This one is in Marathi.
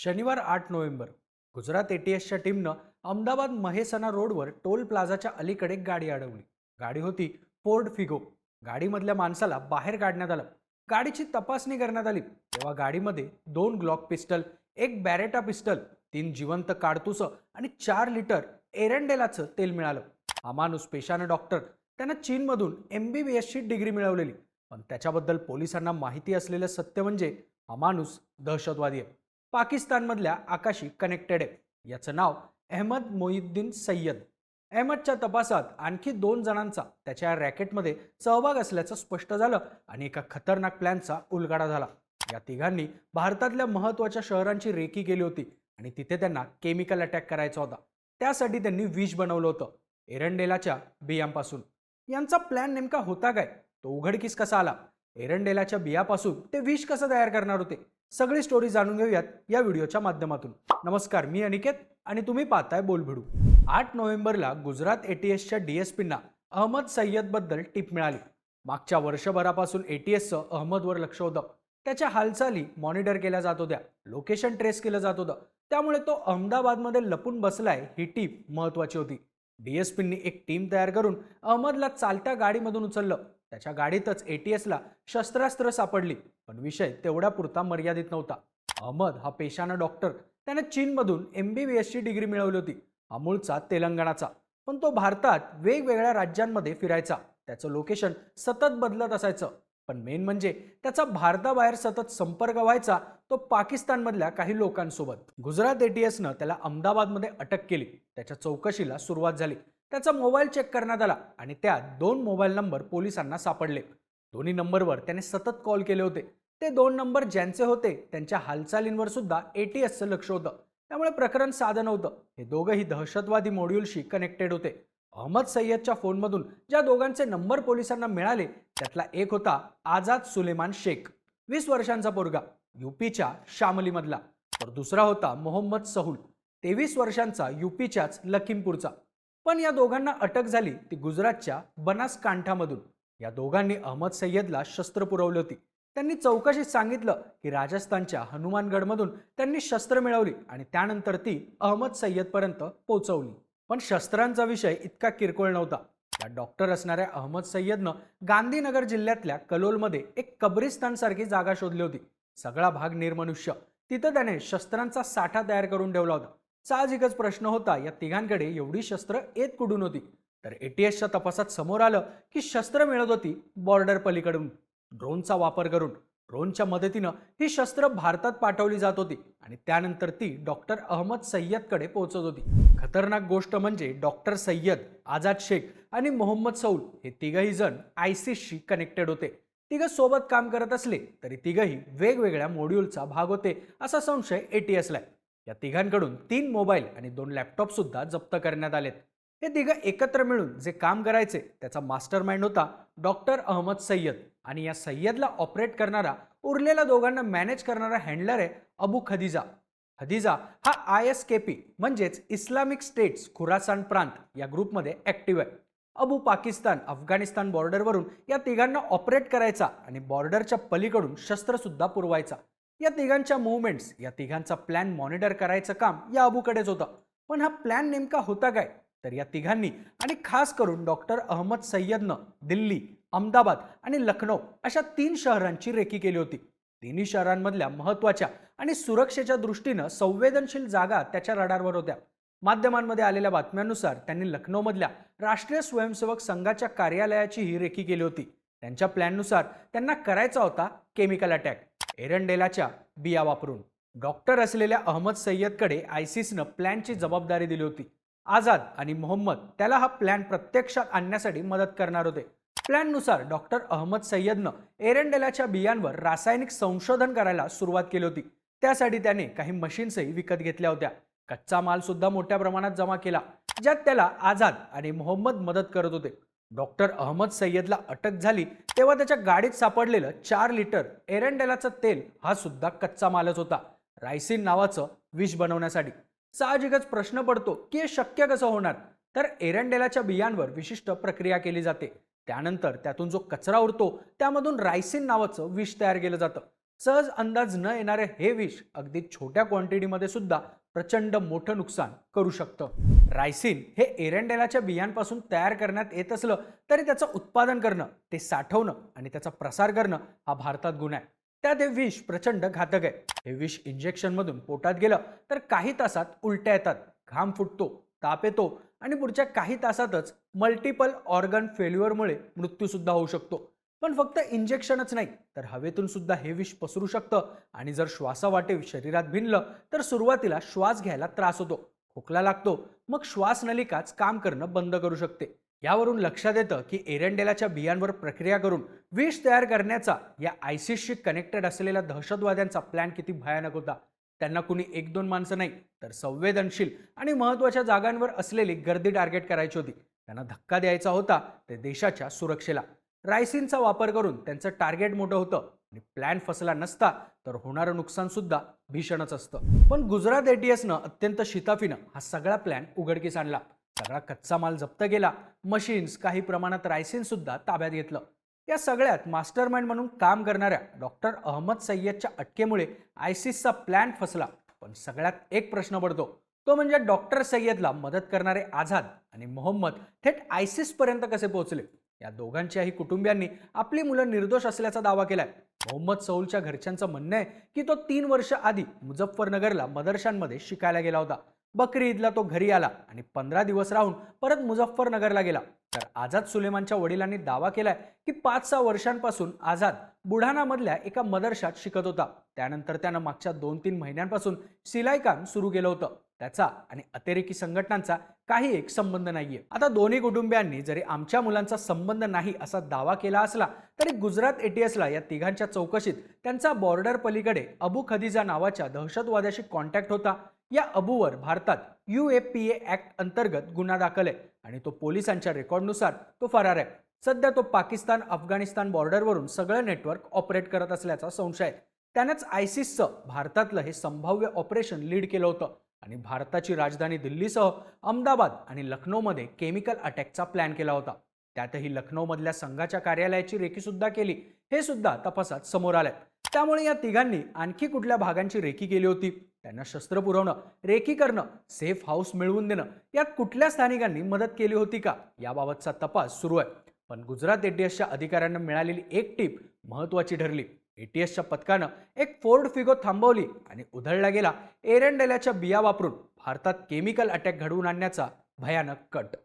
शनिवार आठ नोव्हेंबर गुजरात एटीएसच्या टीमनं अहमदाबाद महेसना रोडवर टोल प्लाझाच्या अलीकडे गाडी अडवली. गाडी होती फोर्ड फिगो. गाडीमधल्या माणसाला बाहेर काढण्यात आलं. गाडीची तपासणी करण्यात आली. तेव्हा गाडीमध्ये दोन ग्लॉक पिस्टल एक बॅरेटा पिस्टल तीन जिवंत काडतुसं आणि चार लिटर एरंडेलाचं तेल मिळालं. हा माणूस पेशानं डॉक्टर त्यानं चीनमधून एम बी बी एसची डिग्री मिळवलेली. पण त्याच्याबद्दल पोलिसांना माहिती असलेलं सत्य म्हणजे हा माणूस दहशतवादी आहे. पाकिस्तानमधल्या आकाशी कनेक्टेड आहे. याचं नाव अहमद मोहिद्दीन सय्यद. अहमदच्या तपासात आणखी दोन जणांचा त्याच्या रॅकेटमध्ये सहभाग असल्याचं स्पष्ट झालं आणि एका खतरनाक प्लॅनचा उलगडा झाला. या तिघांनी भारतातल्या महत्त्वाच्या शहरांची रेकी केली होती आणि तिथे त्यांना केमिकल अटॅक करायचा होता. त्यासाठी त्यांनी विष बनवलं होतं एरंडेलाच्या बियांपासून. यांचा प्लॅन नेमका होता काय? तो उघडकीस कसा आला? एरंडेलाच्या बियापासून ते विष कसं तयार करणार होते? सगळी स्टोरी जाणून घेऊयात या व्हिडिओच्या माध्यमातून. नमस्कार मी अनिकेत आणि तुम्ही पाहताय बोलभिडू. आठ नोव्हेंबरला गुजरात एटीएसच्या डीएसपींना अहमद सय्यदबद्दल टीप मिळाली. मागच्या वर्षभरापासून एटीएसचं अहमदवर लक्ष होतं. त्याच्या हालचाली मॉनिटर केल्या जात होत्या लोकेशन ट्रेस केलं जात होतं. त्यामुळे तो अहमदाबादमध्ये लपून बसलाय ही टीप महत्वाची होती. डीएसपींनी एक टीम तयार करून अहमदला चालत्या गाडीमधून उचललं. त्याच्या गाडीतच एटीएसला शस्त्रास्त्र सापडली पण विषय तेवढ्या पुरता मर्यादित नव्हता. अहमद हा पेशानं डॉक्टर. त्याने चीनमधून एम बी बी एसची डिग्री मिळवली होती हा मूळचा तेलंगणाचा. पण तो भारतात वेगवेगळ्या राज्यांमध्ये फिरायचा. त्याचं लोकेशन सतत बदलत असायचं. पण मेन म्हणजे त्याचा भारताबाहेर सतत संपर्क व्हायचा तो पाकिस्तानमधल्या काही लोकांसोबत. गुजरात एटीएसनं त्याला अहमदाबादमध्ये अटक केली. त्याच्या चौकशीला सुरुवात झाली. त्याचा मोबाईल चेक करण्यात आला आणि त्यात दोन मोबाईल नंबर पोलिसांना सापडले. दोन्ही नंबरवर त्याने सतत कॉल केले होते. ते दोन नंबर ज्यांचे होते त्यांच्या हालचालींवर सुद्धा एटीएसचं लक्ष होतं. त्यामुळे प्रकरण साधं नव्हतं. हे दोघंही दहशतवादी मॉड्यूलशी कनेक्टेड होते. अहमद सय्यदच्या फोनमधून ज्या दोघांचे नंबर पोलिसांना मिळाले त्यातला एक होता आझाद सुलेमान शेख वीस वर्षांचा पोरगा युपीच्या शामलीमधला. तर दुसरा होता मोहम्मद सहुल तेवीस वर्षांचा युपीच्याच लखीमपूरचा. पण या दोघांना अटक झाली ती गुजरातच्या बनासकांठामधून. या दोघांनी अहमद सय्यदला शस्त्र पुरवली होती. त्यांनी चौकशीत सांगितलं की राजस्थानच्या हनुमानगडमधून त्यांनी शस्त्र मिळवली आणि त्यानंतर ती अहमद सय्यदपर्यंत पोहोचवली. पण शस्त्रांचा विषय इतका किरकोळ नव्हता. या डॉक्टर असणाऱ्या अहमद सय्यदनं गांधीनगर जिल्ह्यातल्या कलोलमध्ये एक कब्रिस्तान सारखी जागा शोधली होती. सगळा भाग निर्मनुष्य. तिथं त्याने शस्त्रांचा साठा तयार करून ठेवला होता. साहजिकच प्रश्न होता या तिघांकडे एवढी शस्त्र येत कुठून होती? तर एटीएसच्या तपासात समोर आलं की शस्त्र मिळत होती बॉर्डर पलीकडून. ड्रोनचा वापर करून. ड्रोनच्या मदतीनं ही शस्त्र भारतात पाठवली जात होती आणि त्यानंतर ती डॉक्टर अहमद सय्यदकडे पोहोचत होती. खतरनाक गोष्ट म्हणजे डॉक्टर सय्यद आझाद शेख आणि मोहम्मद सौल हे तिघही जण आयसीसशी कनेक्टेड होते. तिघं सोबत काम करत असले तरी तिघही वेगवेगळ्या मॉड्यूलचा भाग होते असा संशय एटीएसला आहे. या तिघांकडून तीन मोबाईल आणि दोन लॅपटॉप सुद्धा जप्त करण्यात आलेत. हे तिघं एकत्र मिळून जे काम करायचे त्याचा मास्टर माइंड होता डॉक्टर अहमद सय्यद. आणि या सय्यदला ऑपरेट करणारा उरलेल्या दोघांना मॅनेज करणारा हँडलर आहे अबू खदिजा. खदिजा हा आय एस के पी म्हणजेच इस्लामिक स्टेट्स खुरासान प्रांत या ग्रुपमध्ये ॲक्टिव्ह आहे. अबू पाकिस्तान अफगाणिस्तान बॉर्डरवरून या तिघांना ऑपरेट करायचा आणि बॉर्डरच्या पलीकडून शस्त्रसुद्धा पुरवायचा. या तिघांच्या मुवमेंट्स या तिघांचा प्लॅन मॉनिटर करायचं काम या अबूकडेच होतं. पण हा प्लॅन नेमका होता काय? तर या तिघांनी आणि खास करून डॉक्टर अहमद सय्यदनं दिल्ली अहमदाबाद आणि लखनौ अशा तीन शहरांची रेकी केली होती. तिन्ही शहरांमधल्या महत्त्वाच्या आणि सुरक्षेच्या दृष्टीनं संवेदनशील जागा त्याच्या रडारवर होत्या. माध्यमांमध्ये आलेल्या बातम्यांनुसार त्यांनी लखनौमधल्या राष्ट्रीय स्वयंसेवक संघाच्या कार्यालयाची ही रेखी केली होती. त्यांच्या प्लॅननुसार त्यांना करायचा होता केमिकल अटॅक एरंडेलाच्या बिया वापरून. डॉक्टर असलेल्या अहमद सय्यदकडे आयसिसनं प्लॅनची जबाबदारी दिली होती. आझाद आणि मोहम्मद त्याला हा प्लॅन प्रत्यक्षात आणण्यासाठी मदत करणार होते. प्लॅननुसार डॉक्टर अहमद सय्यदनं एरंडेलाच्या बियांवर रासायनिक संशोधन करायला सुरुवात केली होती. त्यासाठी त्याने काही मशीन्सही विकत घेतल्या होत्या. कच्चा माल सुद्धा मोठ्या प्रमाणात जमा केला ज्यात त्याला आझाद आणि मोहम्मद मदत करत होते. डॉक्टर अहमद सय्यदला अटक झाली तेव्हा त्याच्या गाडीत सापडलेलं चार लिटर एरंडेलाचं तेल हा सुद्धा कच्चा मालच होता. रायसिन नावाचं विष बनवण्यासाठी. साहजिकच प्रश्न पडतो की हे शक्य कसं होणार? तर एरंडेलाच्या बियांवर विशिष्ट प्रक्रिया केली जाते. त्यानंतर त्यातून जो कचरा उरतो त्यामधून रायसिन नावाचं विष तयार केलं जातं. सहज अंदाज न येणारे हे विष अगदी छोट्या क्वांटिटीमध्ये सुद्धा प्रचंड मोठं नुकसान करू शकतं. रायसिन हे एरंडेलाच्या बियांपासून तयार करण्यात येत असलं तरी त्याचं उत्पादन करणं ते साठवणं आणि त्याचा प्रसार करणं हा भारतात गुन्हा आहे. त्यात हे विष प्रचंड घातक आहे. हे विष इंजेक्शनमधून पोटात गेलं तर काही तासात उलट्या येतात घाम फुटतो ताप येतो आणि पुढच्या काही तासातच मल्टिपल ऑर्गन फेल्युअरमुळे मृत्यूसुद्धा होऊ शकतो. पण फक्त इंजेक्शनच नाही तर हवेतून सुद्धा हे विष पसरू शकतं. आणि जर श्वासावाटे शरीरात भिनलं तर सुरुवातीला श्वास घ्यायला त्रास होतो खोकला लागतो. मग श्वासनलिकाच काम करणं बंद करू शकते. यावरून लक्षात येतं की एरंडेलाच्या बियांवर प्रक्रिया करून विष तयार करण्याचा या आयसीसशी कनेक्टेड असलेल्या दहशतवाद्यांचा प्लॅन किती भयानक होता. त्यांना कुणी एक दोन माणसं नाही तर संवेदनशील आणि महत्त्वाच्या जागांवर असलेली गर्दी टार्गेट करायची होती. त्यांना धक्का द्यायचा होता ते देशाच्या सुरक्षेला. रायसिनचा वापर करून त्यांचं टार्गेट मोठं होतं आणि प्लॅन फसला नसता तर होणारं नुकसान सुद्धा भीषणच असतं. पण गुजरात एटीएसनं अत्यंत शिताफीनं हा सगळा प्लॅन उघडकीस आणला. सगळा कच्चा माल जप्त केला. मशीन्स काही प्रमाणात रायसिन सुद्धा ताब्यात घेतलं. या सगळ्यात मास्टरमाइंड म्हणून काम करणाऱ्या डॉक्टर अहमद सय्यदच्या अटकेमुळे आयसिसचा प्लॅन फसला. पण सगळ्यात एक प्रश्न पडतो. तो म्हणजे डॉक्टर सय्यदला मदत करणारे आझाद आणि मोहम्मद थेट आयसिसपर्यंत कसे पोहोचले? या दोघांच्याही कुटुंबियांनी आपली मुलं निर्दोष असल्याचा दावा केलाय. मोहम्मद सौलच्या घरच्यांचं म्हणणं आहे की तो तीन वर्ष आधी मुझफ्फरनगरला मदरशांमध्ये शिकायला गेला होता. बकरी ईदला तो घरी आला आणि पंधरा दिवस राहून परत मुझफ्फरनगरला गेला. तर आझाद सुलेमानच्या वडिलांनी दावा केलाय की पाच सहा वर्षांपासून आझाद बुढाणामधल्या एका मदरशात शिकत होता. त्यानंतर त्यानं मागच्या दोन तीन महिन्यांपासून सिलाई काम सुरू केलं होतं. त्याचा आणि अतिरेकी संघटनांचा काही एक संबंध नाहीये. आता दोन्ही कुटुंबियांनी जरी आमच्या मुलांचा संबंध नाही असा दावा केला असला तरी गुजरात एटीएसला या तिघांच्या चौकशीत त्यांचा बॉर्डर पलीकडे अबू खदिजा नावाच्या दहशतवाद्याशी कॉन्टॅक्ट होता. या अबूवर भारतात U A P A act अंतर्गत गुन्हा दाखल आहे आणि तो पोलिसांच्या रेकॉर्डनुसार तो फरार आहे. सध्या तो पाकिस्तान अफगाणिस्तान बॉर्डरवरून सगळं नेटवर्क ऑपरेट करत असल्याचा संशय आहे. त्यानंच आयसिसचं भारतातलं हे संभाव्य ऑपरेशन लीड केलं होतं आणि भारताची राजधानी दिल्लीसह अहमदाबाद आणि लखनौमध्ये केमिकल अटॅकचा प्लॅन केला होता. त्यातही लखनौमधल्या संघाच्या कार्यालयाची रेकी सुद्धा केली. हे सुद्धा तपासात समोर आलंय. त्यामुळे या तिघांनी आणखी कुठल्या भागांची रेकी केली होती? त्यांना शस्त्र पुरवणं रेकी करणं सेफ हाऊस मिळवून देणं यात कुठल्या स्थानिकांनी मदत केली होती का? याबाबतचा तपास सुरू आहे. पण गुजरात एटीएसच्या अधिकाऱ्यांना मिळालेली एक टीप महत्त्वाची ठरली. एटीएसच्या पथकानं एक फोर्ड फिगो थांबवली आणि उधळला गेला. एरंडेल्याच्या बिया वापरून भारतात केमिकल अटॅक घडवून आणण्याचा भयानक कट